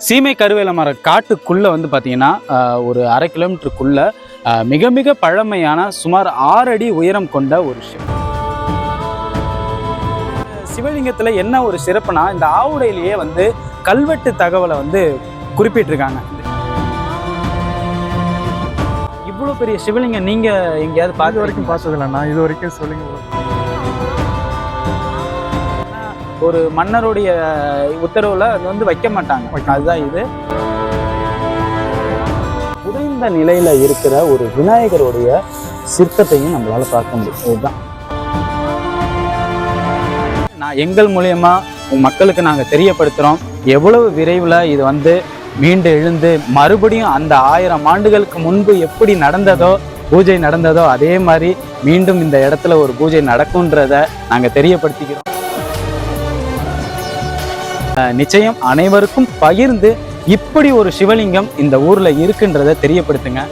சீமை கருவேல மர காட்டுக்குள்ளே வந்து பார்த்தீங்கன்னா ஒரு அரை கிலோமீட்டருக்குள்ள மிக மிக பழமையான சுமார் ஆறு அடி உயரம் கொண்ட ஒரு சிவ சிவலிங்கத்தில் என்ன ஒரு சிறப்புனா இந்த ஆவுடையிலேயே வந்து கல்வெட்டு தகவலை வந்து குறிப்பிட்டிருக்காங்க. இவ்வளோ பெரிய சிவலிங்கம் நீங்கள் எங்கேயாவது பார்த்து வரைக்கும் பார்த்ததில்ல இது வரைக்கும் சொல்லுங்க ஒரு மன்னருடைய உத்தரவுல அது வந்து வைக்க மாட்டாங்க. அதுதான் இது. புதைந்த நிலையில இருக்கிற ஒரு விநாயகருடைய சிற்பத்தையும் நம்மளால பார்க்க முடியும். இதுதான். நான் எங்கள் மூலியமா மக்களுக்கு நாங்க தெரியப்படுத்துறோம். எவ்வளவு விரைவில் இது வந்து மீண்டு எழுந்து மறுபடியும் அந்த ஆயிரம் ஆண்டுகளுக்கு முன்பு எப்படி நடந்ததோ பூஜை நடந்ததோ அதே மாதிரி மீண்டும் இந்த இடத்துல ஒரு பூஜை நடக்கும்ன்றத நாங்க தெரியப்படுத்திக்கிறோம். நிச்சயம் அனைவருக்கும் பகிர்ந்து இப்படி ஒரு சிவலிங்கம் இந்த ஊர்ல இருக்குன்றதை தெரியப்படுத்துங்க.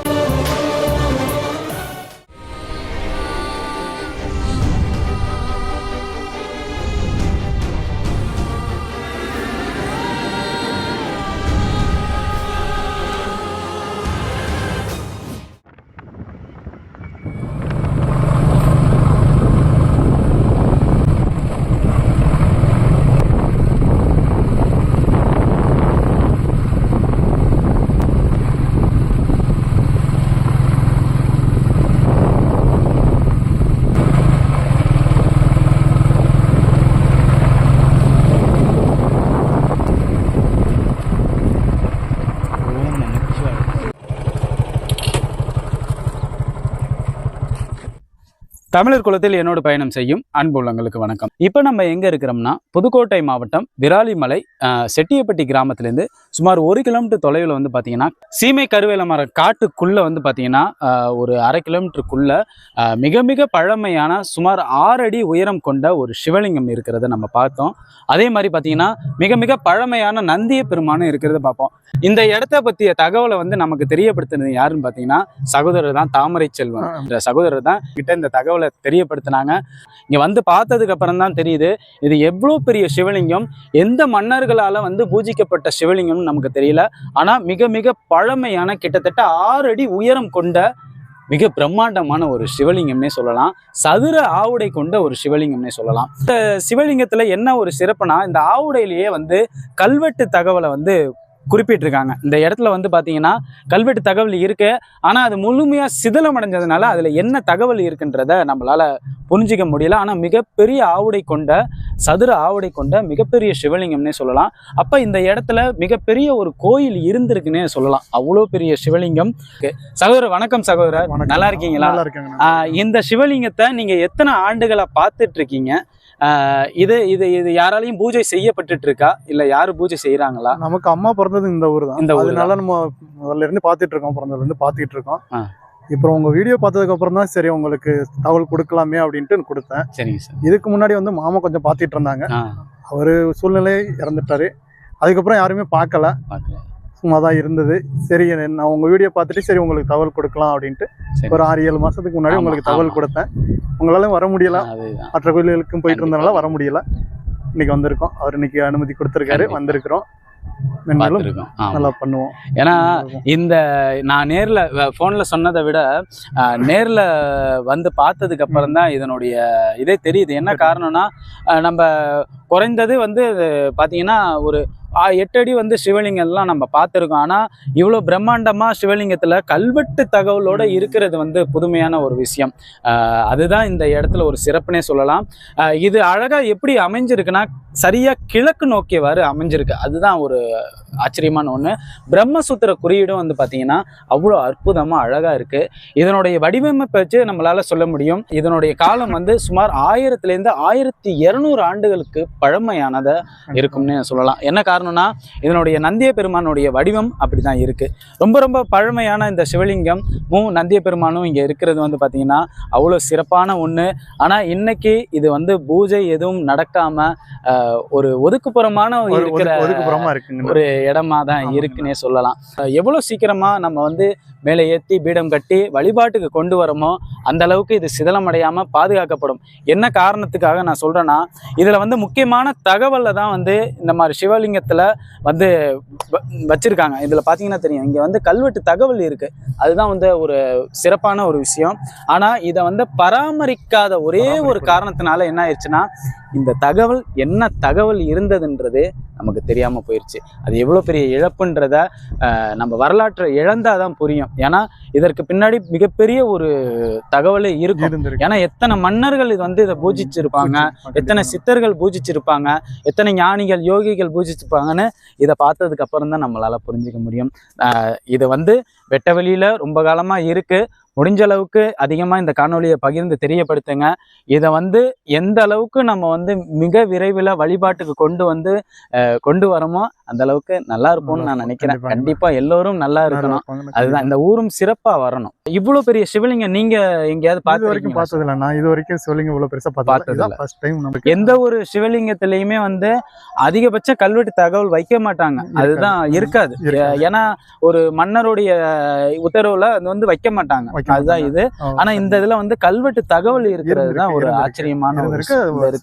தமிழர் குலத்தில் என்னோடு பயணம் செய்யும் அன்புள்ளங்களுக்கு வணக்கம். இப்போ நம்ம எங்க இருக்கிறோம்னா புதுக்கோட்டை மாவட்டம் விராலிமலை செட்டியப்பட்டி கிராமத்திலேருந்து சுமார் ஒரு கிலோமீட்டர் தொலைவில் வந்து பார்த்தீங்கன்னா சீமை கருவேல மர காட்டுக்குள்ள வந்து பார்த்தீங்கன்னா ஒரு அரை கிலோமீட்டருக்குள்ள மிக மிக பழமையான சுமார் ஆறு அடி உயரம் கொண்ட ஒரு சிவலிங்கம் இருக்கிறத நம்ம பார்த்தோம். அதே மாதிரி பார்த்தீங்கன்னா மிக மிக பழமையான நந்திய பெருமானும் இருக்கிறத பார்ப்போம். இந்த இடத்த பற்றிய தகவலை வந்து நமக்கு தெரியப்படுத்துனது யாருன்னு பார்த்தீங்கன்னா சகோதரர் தான் தாமரை செல்வன். இந்த சகோதரர் தான் கிட்ட இந்த தகவலை தெரியப்படுத்தினாங்க. இங்க வந்து பார்த்ததுக்கு அப்புறம் தான் தெரியுது. இது எவ்வளோ பெரிய சிவலிங்கம்? எந்த மன்னர்களால் வந்து பூஜிக்கப்பட்ட சிவலிங்கம்னு நமக்கு தெரியல. ஆனால் மிக மிக பழமையான கிட்டத்தட்ட ஆறு அடி உயரம் கொண்ட மிக பிரம்மாண்டமான ஒரு சிவலிங்கம்னே சொல்லலாம். சதுர ஆவுடை கொண்ட ஒரு சிவலிங்கம்னே சொல்லலாம். இந்த சிவலிங்கத்துல என்ன ஒரு சிறப்புனா இந்த ஆவுடையிலேயே வந்து கல்வெட்டு தகவலை வந்து குறிப்பிட்டிருக்காங்க. இந்த இடத்துல வந்து பார்த்தீங்கன்னா கல்வெட்டு தகவல் இருக்கு. ஆனால் அது முழுமையாக சிதலம் அடைஞ்சதுனால அதில் என்ன தகவல் இருக்குன்றத நம்மளால புரிஞ்சிக்க முடியல. ஆனால் மிகப்பெரிய ஆவுடை கொண்ட சதுர ஆவுடை கொண்ட மிகப்பெரிய சிவலிங்கம்னே சொல்லலாம். அப்போ இந்த இடத்துல மிகப்பெரிய ஒரு கோயில் இருந்திருக்குன்னே சொல்லலாம். அவ்வளோ பெரிய சிவலிங்கம். சகோதரர் வணக்கம் சகோதரர். நல்லா இருக்கீங்களா? இந்த சிவலிங்கத்தை நீங்க எத்தனை ஆண்டுகளா பார்த்துட்டு இருக்கீங்க ஆஹ் இது இது இது யாராலையும் பூஜை செய்யப்பட்டுட்டு இருக்கா இல்ல யாரு பூஜை செய்யறாங்களா நமக்கு அம்மா பிறந்தது இந்த ஊர் தான் இந்த அதனால நம்ம முதல்ல இருந்து பார்த்துட்டு இருக்கோம் பிறந்ததுல இருந்து பார்த்துட்டு இருக்கோம். இப்போ உங்க வீடியோ பார்த்ததுக்கு அப்புறம் தான் சரி உங்களுக்கு தகவல் கொடுக்கலாமே அப்படின்ட்டு கொடுத்தேன். சரிங்க சார். இதுக்கு முன்னாடி வந்து மாமா கொஞ்சம் பார்த்துட்டு இருந்தாங்க. அவரு சூழ்நிலை இறந்துட்டாரு. அதுக்கப்புறம் யாருமே பார்க்கல. சும்மா தான் இருந்தது. சரி நான் உங்க வீடியோ பார்த்துட்டு சரி உங்களுக்கு தகவல் கொடுக்கலாம் அப்படின்ட்டு ஒரு ஆறு ஏழு மாசத்துக்கு முன்னாடி உங்களுக்கு தகவல். கொடுத்தேன். உங்களால வர முடியல. மற்ற கோயில்களுக்கும் போயிட்டு. இருந்தனால வர முடியல. இன்னைக்கு வந்திருக்கோம். அவர் இன்னைக்கு அனுமதி கொடுத்திருக்காரு. வந்திருக்கிறோம். பார்த்துருக்கோம். நல்லா பண்ணுவோம். ஏன்னா இந்த நான் நேர்ல ஃபோன்ல சொன்னதை விட நேர்ல வந்து பார்த்ததுக்கு அப்புறம் தான் இதனுடைய இதே தெரியுது. என்ன காரணம்னா நம்ம குறைந்தது வந்து பாத்தீங்கன்னா ஒரு ஆ, எட்டு அடி வந்து சிவலிங்கம்லாம் நம்ம பார்த்துருக்கோம். ஆனா இவ்வளோ பிரம்மாண்டமா சிவலிங்கத்துல கல்வெட்டு தகவலோட. இருக்கிறது வந்து புதுமையான ஒரு விஷயம். அதுதான் இந்த இடத்துல ஒரு சிறப்புனே சொல்லலாம். இது அழகா எப்படி அமைஞ்சிருக்குன்னா சரியா கிழக்கு நோக்கியவாறு அமைஞ்சிருக்கு. அதுதான் ஒரு ஆச்சரியமான ஒண்ணு. பிரம்மசூத்திர குறியீடும் வந்து பார்த்தீங்கன்னா அவ்வளோ அற்புதமாக அழகாக இருக்குது இதனுடைய வடிவமைப்பை வச்சு நம்மளால சொல்ல முடியும். இதனுடைய காலம் வந்து சுமார் ஆயிரத்துலேருந்து ஆயிரத்தி இரநூறு ஆண்டுகளுக்கு பழமையானதை இருக்கும்னு சொல்லலாம். என்ன காரணம்னா இதனுடைய நந்திய பெருமானுடைய வடிவம் அப்படி தான் இருக்குது ரொம்ப ரொம்ப பழமையான இந்த சிவலிங்கம் மூ நந்திய பெருமானும் இங்கே இருக்கிறது வந்து பார்த்தீங்கன்னா அவ்வளோ சிறப்பான ஒன்று ஆனால் இன்னைக்கு இது வந்து பூஜை எதுவும் நடக்காமல் ஒரு ஒதுக்குப்புறமான இருக்கிற ஒரு இடமா தான். இருக்குன்னே சொல்லலாம். அஹ் எவ்வளவு சீக்கிரமா நம்ம வந்து மேலே ஏற்றி பீடம் கட்டி வழிபாட்டுக்கு கொண்டு வரமோ அந்த அளவுக்கு இது சிதலமடையாம பாதுகாக்கப்படும். என்ன காரணத்துக்காக நான் சொல்றேன்னா இதுல வந்து முக்கியமான தகவல்ல தான் வந்து இந்த மாதிரி சிவலிங்க இடத்துல வந்து வச்சிருக்காங்க. இதுல பாத்தீங்கன்னா தெரியும். இங்க வந்து கல்வெட்டு தகவல் இருக்கு. அதுதான் வந்து ஒரு சிறப்பான ஒரு விஷயம். ஆனா இதை வந்து பராமரிக்காத ஒரே ஒரு. காரணத்தினால என்ன ஆயிடுச்சுன்னா இந்த தகவல் என்ன தகவல் இருந்ததுன்றது நமக்கு தெரியாம போயிடுச்சு அது எவ்வளவு பெரிய இழப்புன்றத நம்ம வரலாற்றை இழந்தாதான் புரியும். ஏன்னா இதற்கு பின்னாடி மிகப்பெரிய ஒரு தகவலே இருக்கும். ஏன்னா எத்தனை மன்னர்கள் இது வந்து இதை பூஜிச்சிருப்பாங்க? எத்தனை சித்தர்கள் பூஜிச்சிருப்பாங்க? எத்தனை ஞானிகள் யோகிகள் பூஜிச்சிருப்பாங்கன்னு இதை பார்த்ததுக்கு அப்புறம் தான் நம்மளால புரிஞ்சுக்க முடியும். இது வந்து வெட்ட வெளியில ரொம்ப காலமா இருக்கு. முடிஞ்ச அளவுக்கு அதிகமாக இந்த காணொலியை பகிர்ந்து தெரியப்படுத்துங்க. இதை வந்து எந்த அளவுக்கு நம்ம வந்து மிக விரைவில் வழிபாட்டுக்கு கொண்டு வந்து கொண்டு வரோமோ அந்த அளவுக்கு நல்லா இருப்போம்னு நான் நினைக்கிறேன். கண்டிப்பா எல்லோரும் நல்லா இருக்கணும். அதுதான் இந்த ஊரும் சிறப்பா வரணும். இவ்வளவு பெரிய சிவலிங்கம் நீங்க எங்கேயாவது இது வரைக்கும் பார்த்து பார்த்தது இல்ல நான் இது வரைக்கும் சிவலிங்கம் இவ்வளவு பெருசா பார்த்தது எந்த ஒரு சிவலிங்கத்திலயுமே வந்து அதிகபட்ச கல்வெட்டு தகவல் வைக்க மாட்டாங்க. அதுதான் இருக்காது. ஏன்னா ஒரு மன்னருடைய உத்தரவுல அது வந்து வைக்க மாட்டாங்க. அதுதான். இது. ஆனா இந்த இதுல வந்து கல்வெட்டு தகவல் இருக்கிறது தான் ஒரு ஆச்சரியமான இருக்கு.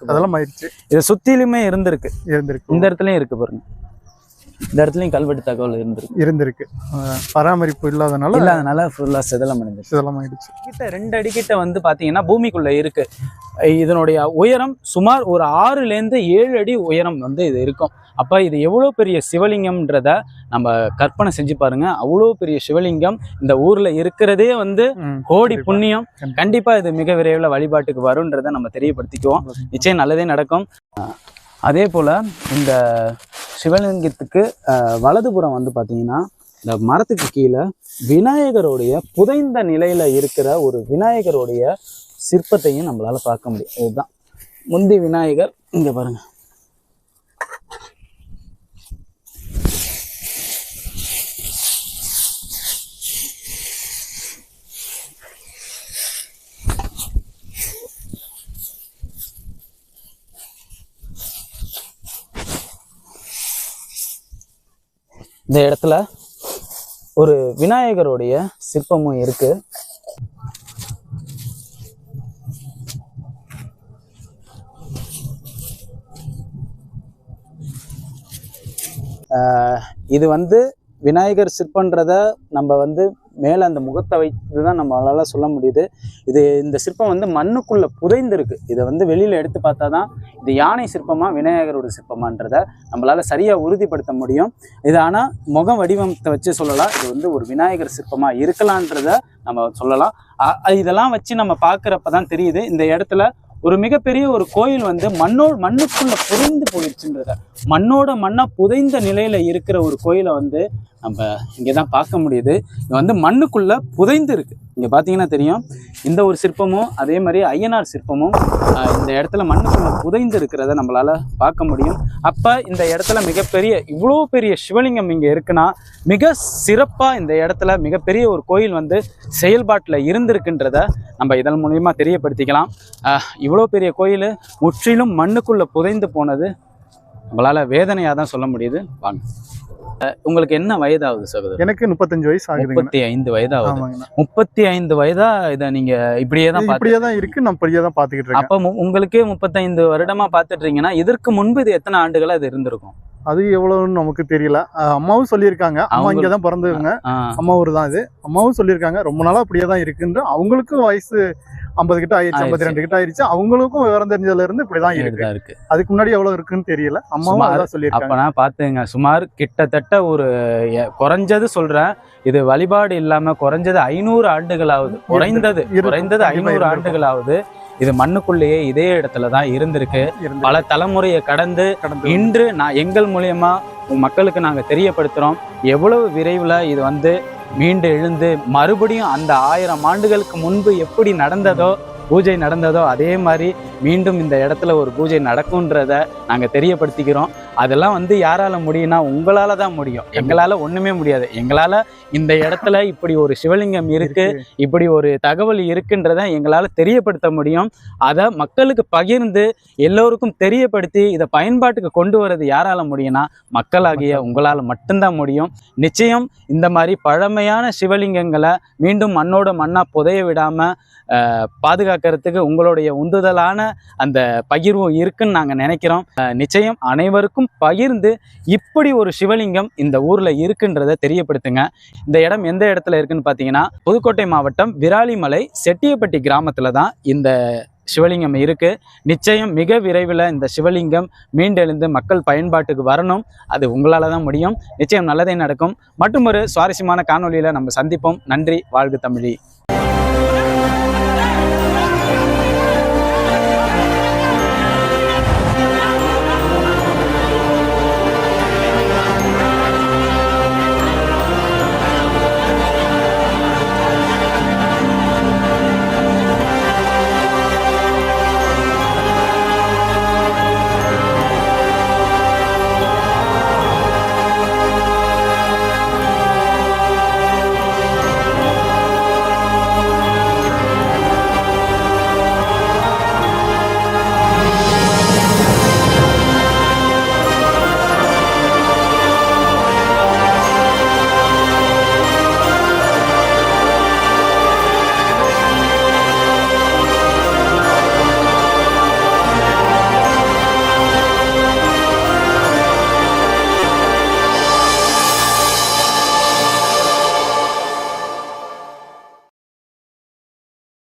அதெல்லாம் இது சுத்திலுமே இருந்திருக்கு. இருந்திருக்கு. இந்த இடத்துலயும் இருக்கு பாருங்க. இந்த இடத்துலயும் கல்வெட்டு தகவல் இருந்திருக்கு. இருந்திருக்கு. பராமரிப்பு இல்லாதனால இல்ல அதனால ஃபுல்லா சிதலம் அடைஞ்சிருச்சு. இதெல்லாம் ஆயிடுச்சு. கிட்ட ரெண்டு அடி கிட்ட வந்து பாத்தீங்கன்னா பூமிக்குள்ள இருக்கு. இதனுடைய உயரம் சுமார் ஒரு ஆறுல இருந்து ஏழு அடி உயரம் வந்து இது இருக்கும். அப்ப இது எவ்வளவு பெரிய சிவலிங்கம்ன்றத நம்ம கற்பனை செஞ்சு பாருங்க. அவ்வளோ பெரிய சிவலிங்கம் இந்த ஊர்ல இருக்கிறதே வந்து கோடி. புண்ணியம். கண்டிப்பா. இது மிக விரைவில் வழிபாட்டுக்கு வரும்ன்றதை நம்ம தெரியப்படுத்திக்குவோம். நிச்சயம் நல்லதே நடக்கும். அதே போல் இந்த சிவலிங்கத்துக்கு வலதுபுறம் வந்து பார்த்தீங்கன்னா இந்த மரத்துக்கு கீழே விநாயகருடைய புதைந்த நிலையில் இருக்கிற ஒரு விநாயகருடைய சிற்பத்தையும் நம்மளால் பார்க்க முடியும். இதுதான். முந்தி விநாயகர் இங்கே பாருங்கள் இந்த இடத்துல ஒரு விநாயகருடைய சிற்பமும் இருக்கு. இது வந்து விநாயகர் சிற்பன்றத நம்ம வந்து மேலே அந்த முகத்தை வைத்து தான் நம்மளால் சொல்ல முடியுது. இது இந்த சிற்பம் வந்து மண்ணுக்குள்ளே புதைந்திருக்கு. இதை வந்து வெளியில் எடுத்து பார்த்தா தான் இது யானை சிற்பமாக விநாயகரோட சிற்பமான்றத நம்மளால் சரியாக உறுதிப்படுத்த முடியும். இது ஆனால் முக வடிவத்தை வச்சு சொல்லலாம். இது வந்து ஒரு விநாயகர் சிற்பமாக இருக்கலான்றத நம்ம சொல்லலாம். இதெல்லாம் வச்சு நம்ம பார்க்குறப்ப தான் தெரியுது. இந்த இடத்துல ஒரு மிகப்பெரிய ஒரு கோயில் வந்து மண்ணோ மண்ணுக்குள்ள புதைந்து போயிடுச்சுன்றத மண்ணோட மண்ணா புதைந்த நிலையில இருக்கிற ஒரு கோயிலை வந்து நம்ம இங்கே தான் பார்க்க முடியுது. இது வந்து மண்ணுக்குள்ளே புதைந்து இருக்குது இங்கே பார்த்தீங்கன்னா தெரியும். இந்த ஒரு சிற்பமும் அதே மாதிரி ஐயனார் சிற்பமும் இந்த இடத்துல மண்ணுக்குள்ளே புதைந்து இருக்கிறத நம்மளால் பார்க்க முடியும். அப்போ இந்த இடத்துல மிகப்பெரிய இவ்வளோ பெரிய சிவலிங்கம் இங்கே இருக்குன்னா மிக சிறப்பாக இந்த இடத்துல மிகப்பெரிய ஒரு கோயில் வந்து செயல்பாட்டில் இருந்திருக்குன்றத நம்ம இதன் மூலியமா தெரியப்படுத்திக்கலாம். இவ்வளோ பெரிய கோயில் முற்றிலும் மண்ணுக்குள்ளே புதைந்து போனது நம்மளால் வேதனையாக தான் சொல்ல முடியுது. வாங்க. உங்களுக்கு என்ன வயதாகுது சகோதரர்? எனக்கு முப்பத்தஞ்சு வயசு ஆகுதுங்க முப்பத்தி ஐந்து வயதாகுது. முப்பத்தி ஐந்து வயதா இதை நீங்க இப்படியே தான் இப்படியே தான் இருக்கு நான் இப்படியே தான் பாத்துக்கிட்டு இருக்கேன். அப்ப உங்களுக்கே முப்பத்தைந்து வருடமா பார்த்துட்டு இருக்கீங்கன்னா இதற்கு முன்பு இது எத்தனை ஆண்டுகளா இது இருந்திருக்கும்? அது எவ்வளவுன்னு நமக்கு தெரியல. அம்மாவும் சொல்லியிருக்காங்க. அம்மா அவங்க- இங்க தான் பிறந்தவங்க அம்மா ஊர் தான் இது. அம்மாவும் சொல்லியிருக்காங்க. ரொம்ப நாளா அப்படியே தான் இருக்குன்னு அவங்களுக்கும் வயசு ஐம்பது கிட்ட ஆயிடுச்சு. ஐம்பத்தி ரெண்டு கிட்ட ஆயிடுச்சு. அவங்களுக்கும் விவரம் தெரிஞ்சதுல இருந்து இப்படிதான் இருக்கு. அதுக்கு முன்னாடி எவ்வளவு இருக்குன்னு தெரியல. அம்மாவும் அதான் சொல்லியிருக்காங்க. அப்பனா பாத்துங்க சுமார் கிட்டத்தட்ட ஒரு குறைஞ்சது சொல்றேன். இது வழிபாடு இல்லாம குறைஞ்சது ஐநூறு ஆண்டுகளாவது. குறைந்தது. குறைந்தது ஐநூறு. ஆண்டுகளாவது இது மண்ணுக்குள்ளேயே இதே இடத்துல தான் இருந்திருக்கு. இருந்து பல தலைமுறையை கடந்து இன்று நான் எங்கள் மூலியமா மக்களுக்கு நாங்க தெரியப்படுத்துறோம். எவ்வளவு விரைவில் இது வந்து மீண்டு எழுந்து மறுபடியும் அந்த ஆயிரம் ஆண்டுகளுக்கு முன்பு எப்படி நடந்ததோ பூஜை நடந்ததோ அதே மாதிரி மீண்டும் இந்த இடத்துல ஒரு பூஜை நடக்கும்ன்றத நாங்க தெரியப்படுத்திக்கிறோம். அதெல்லாம் வந்து யாரால முடியும்னா உங்களால தான் முடியும். எங்களால ஒண்ணுமே முடியாது. எங்களால இந்த இடத்துல இப்படி ஒரு சிவலிங்கம் இருக்கு இப்படி ஒரு தகவல் இருக்குன்றத எங்களால் தெரியப்படுத்த முடியும். அதை மக்களுக்கு பகிர்ந்து எல்லோருக்கும் தெரியப்படுத்தி இதை பயன்பாட்டுக்கு கொண்டு வர்றது யாரால முடியும்னா மக்களாகிய உங்களால் மட்டும்தான் முடியும். நிச்சயம் இந்த மாதிரி பழமையான சிவலிங்கங்களை மீண்டும் மண்ணோட மண்ணா புதைய விடாம அஹ், பாதுகாக்கிறதுக்கு உங்களுடைய உந்துதலான அந்த பகிர்வும் இருக்குன்னு நாங்கள் நினைக்கிறோம். நிச்சயம் அனைவருக்கும் எல்லாருக்கும் பகிர்ந்து இப்படி ஒரு சிவலிங்கம் இந்த ஊர்ல இருக்குன்றதை தெரியப்படுத்துங்க. இந்த இடம் எந்த இடத்துல இருக்குன்னு பார்த்தீங்கன்னா புதுக்கோட்டை மாவட்டம் விராலிமலை செட்டியப்பட்டி கிராமத்துல தான் இந்த சிவலிங்கம் இருக்கு. நிச்சயம் மிக விரைவில் இந்த சிவலிங்கம் மீண்டெழுந்து மக்கள் பயன்பாட்டுக்கு வரணும். அது உங்களால தான் முடியும். நிச்சயம் நல்லதே நடக்கும். மற்றும் ஒரு சுவாரஸ்யமான காணொலியில் நம்ம சந்திப்போம். நன்றி. வாழ்க தமிழி.